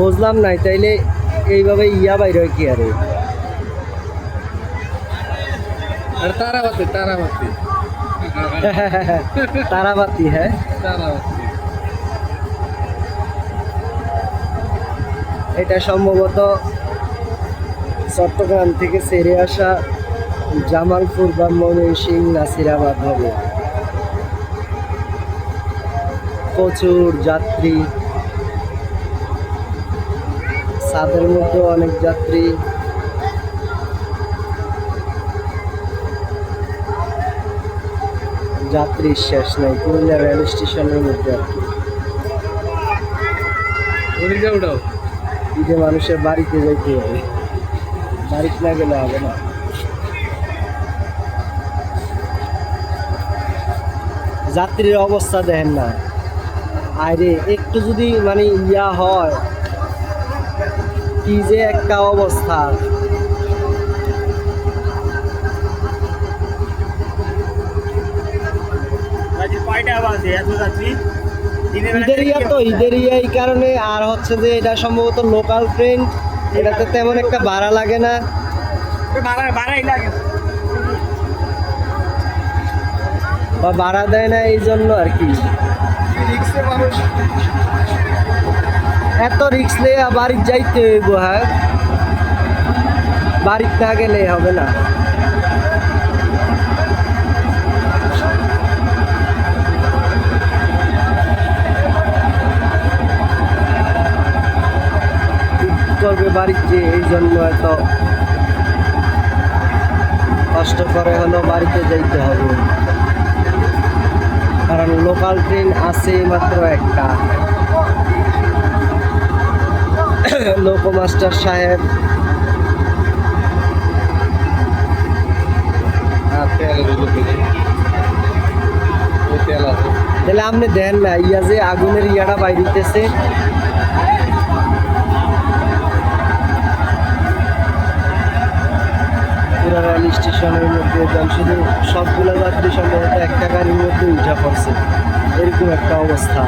বুঝলাম নাই তাইলে এইভাবে ইয়া বাইর হয় কি আরে? আর তারাবাতি তারাবাতি। তারাবাতি হ্যাঁ? তারাবাতি। এটা সম্ভবত চট্টগ্রাম থেকে সেরে আসা জামালপুর বা ময়মনসিং নাসিরাবাদ হবে। প্রচুর যাত্রী। সাদের মধ্যে অনেক যাত্রী। যাত্রীর শেষ নাই পুরুলিয়া রেল স্টেশনের মধ্যে আর কি। ঈদে মানুষের বাড়িতে যাইতে হবে। বাড়িতে না গেলে হবে না। যাত্রীর অবস্থা দেখেন না। আরে একটু যদি মানে ইয়া হয় কি যে একটা অবস্থা। বেলা ঈদের ইয়া তো ঈদের ইয়া এই কারণে আর হচ্ছে যে এটা সম্ভবত লোকাল ট্রেন এটাতে তেমন একটা ভাড়া লাগে না। ভাড়া ভাড়াই লাগে বা ভাড়া দেয় না এই জন্য আর কি। এত রিক্স নিয়ে বাড়ির যাইতে হইব হ্যাঁ? বাড়িতে না গেলে হবে না। করবে বাড়িতে, এই জন্য এত কষ্ট করে হলো বাড়িতে যাইতে হবে। কারণ লোকাল ট্রেন আছে মাত্র একটা। সাহেব। ওই তেল আছে তাহলে আপনি দেন না, ইয়া যে আগুনের ইয়াটা বাইরিতেছে। পুরা রেল স্টেশনের মধ্যে যান, শুধু সবগুলো যাত্রী সম্ভবত একটা গাড়ির মধ্যে উঠা পড়ছে। এরকম একটা অবস্থা।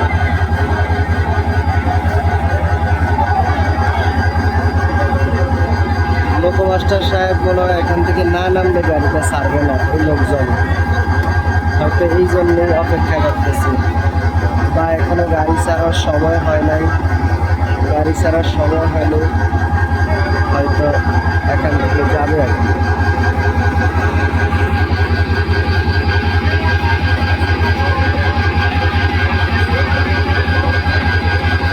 লোকমাস্টার সাহেব বলো, এখান থেকে না নামলে গাড়িটা ছাড়বে না, ওই লোকজন। হয়তো এই জন্যই অপেক্ষা করতেছি। বা এখনও গাড়ি ছাড়ার সময় হয় নাই। গাড়ি ছাড়ার সময় হলে হয়তো